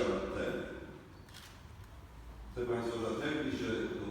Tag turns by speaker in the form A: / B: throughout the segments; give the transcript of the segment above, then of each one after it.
A: 20 lat temu. Chcę Państwa zapewnić, że do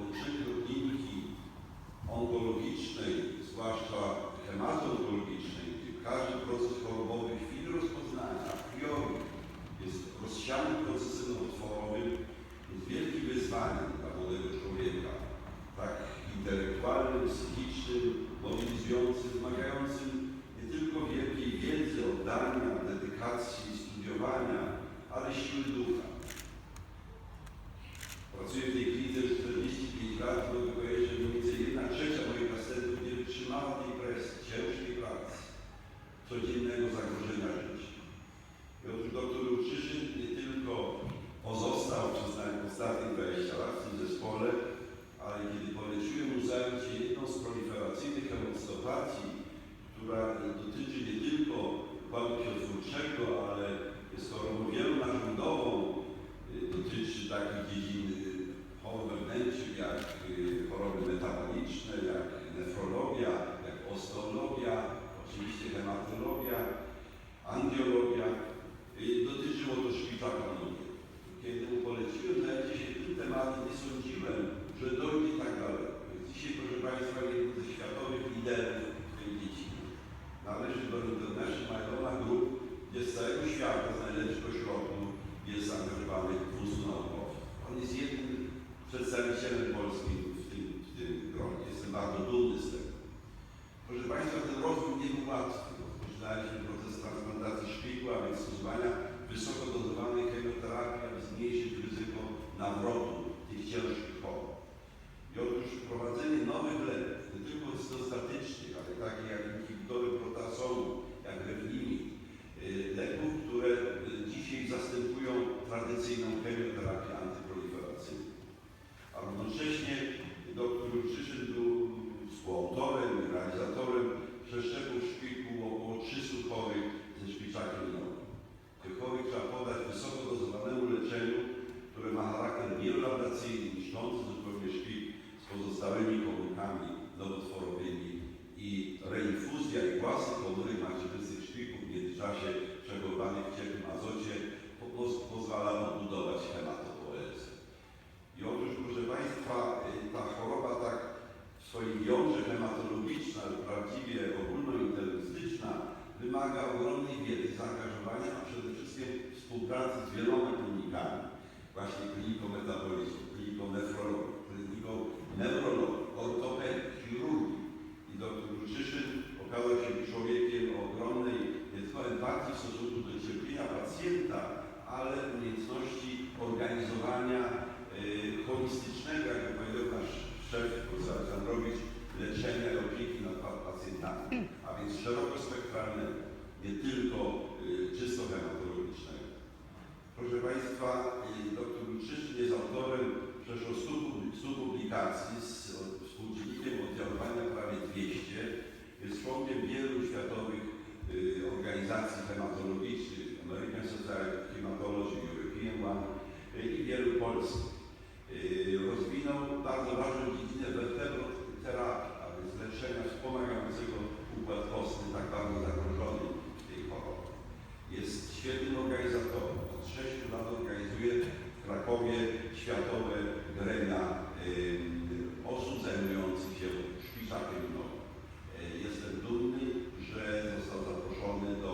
A: krwiotwórczego, ale jest chorobą wielonarządową, y, dotyczy takich dziedzin y, chorób wewnętrznych jak y, choroby metaboliczne, jak nefrologia, jak osteologia, oczywiście hematologia, świata, z najlepszych jest zaangażowanych 200 naukowców. On jest jednym przedstawicielem polskim w tym, w tym gronie. Jestem bardzo dumny z tego. Proszę Państwa, ten rozwój nie był łatwy. Rozpoczynaliśmy proces transplantacji szpikła, a więc stosowania wysoko dozowanej chemioterapii, aby zmniejszyć ryzyko nawrotu tych ciężkich chorób. I otóż wprowadzenie nowych leków, nie tylko cytostatycznych, ale takich jak inhibitory proteasolu, jak Revlimid, y, leków, które y, dzisiaj zastępują chemioterapię antyproliferacyjną. A równocześnie współpracy z wieloma klinikami, właśnie kliniką metabolizmu, kliniką nefrologii, kliniką neurologii, ortopedii, chirurgii. I dr Bruszyszyn okazał się człowiekiem o ogromnej empatii w stosunku do cierpienia pacjenta, ale umiejętności organizowania y, holistycznego, jak powiedział nasz szef, profesor Aleksandrowicz, leczenia i opieki nad pa- pacjentami, a więc szerokospektralnego, nie tylko y, czysto hematologicznego. Państwa, dr Luczyszyn jest autorem przeszło 100, pub- 100 publikacji z współczynnikiem oddziaływania prawie 200. Jest członkiem wielu światowych y, organizacji hematologicznych, American Society of Hematology, European One y, i wielu polskich. Y, Rozwinął bardzo ważną dziedzinę vertebroterapii, a więc leczenia wspomagającego układ kostny, tak bardzo zagrożony w tej chorobie. Jest świetnym organizatorem. Od 6 lat organizuje w Krakowie światowe gremia y, osób zajmujących się szpiczakiem nogą. Y, Jestem dumny, że został zaproszony do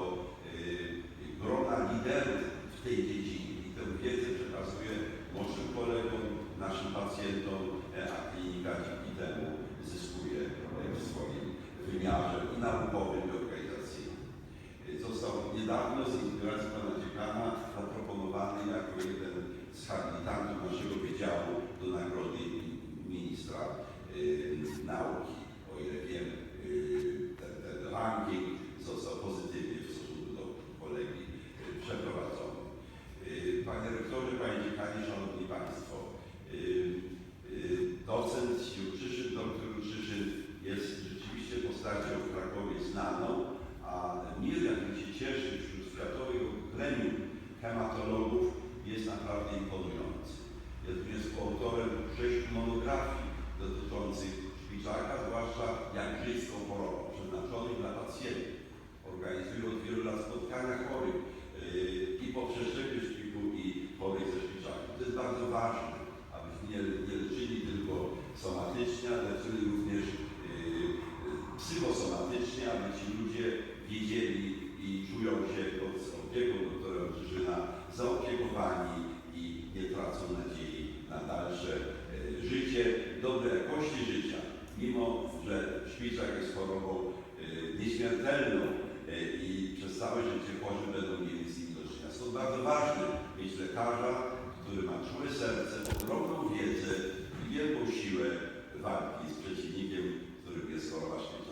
A: y, grona liderów w tej dziedzinie i tę wiedzę przekazuje młodszym kolegom, e, a klinika dzięki temu zyskuje e, w swoim wymiarze i naukowym, i organizacyjnym. Został niedawno z inspiracji pana dziekana zaproponowany jako jeden z habilitantów naszego wydziału do nagrody mi- ministra y, nauki. O ile wiem, y, ten, ten ranking został pozytywnie w stosunku do kolegi y, przeprowadzony. Y, Panie rektorze, panie dziekanie, szanowni państwo, y, y, docent Jutrzyszyn, doktor Jutrzyszyn jest rzeczywiście postacią w Krakowie znaną, a mir, jaki się cieszy wśród światowego gremium hematologów, jest naprawdę imponujący. Współautorem sześciu monografii dotyczących szpiczaka, zwłaszcza tą chorobą, przeznaczonych dla pacjentów. Organizuje od wielu lat spotkania chorych yy, i po przeszczepie szpiku i chorych ze szpiczakiem. To jest bardzo ważne, abyśmy nie, nie leczyli tylko somatycznie, ale leczyli również yy, psychosomatycznie, aby ci ludzie wiedzieli życie, dobre jakości życia, mimo że szpiczak jest chorobą e, nieśmiertelną e, i przez całe życie chorzy będą mieli z nim do czynienia. Stąd bardzo ważne mieć lekarza, który ma czułe serce, ogromną wiedzę i wielką siłę walki z przeciwnikiem, którym jest choroba szpiczakowa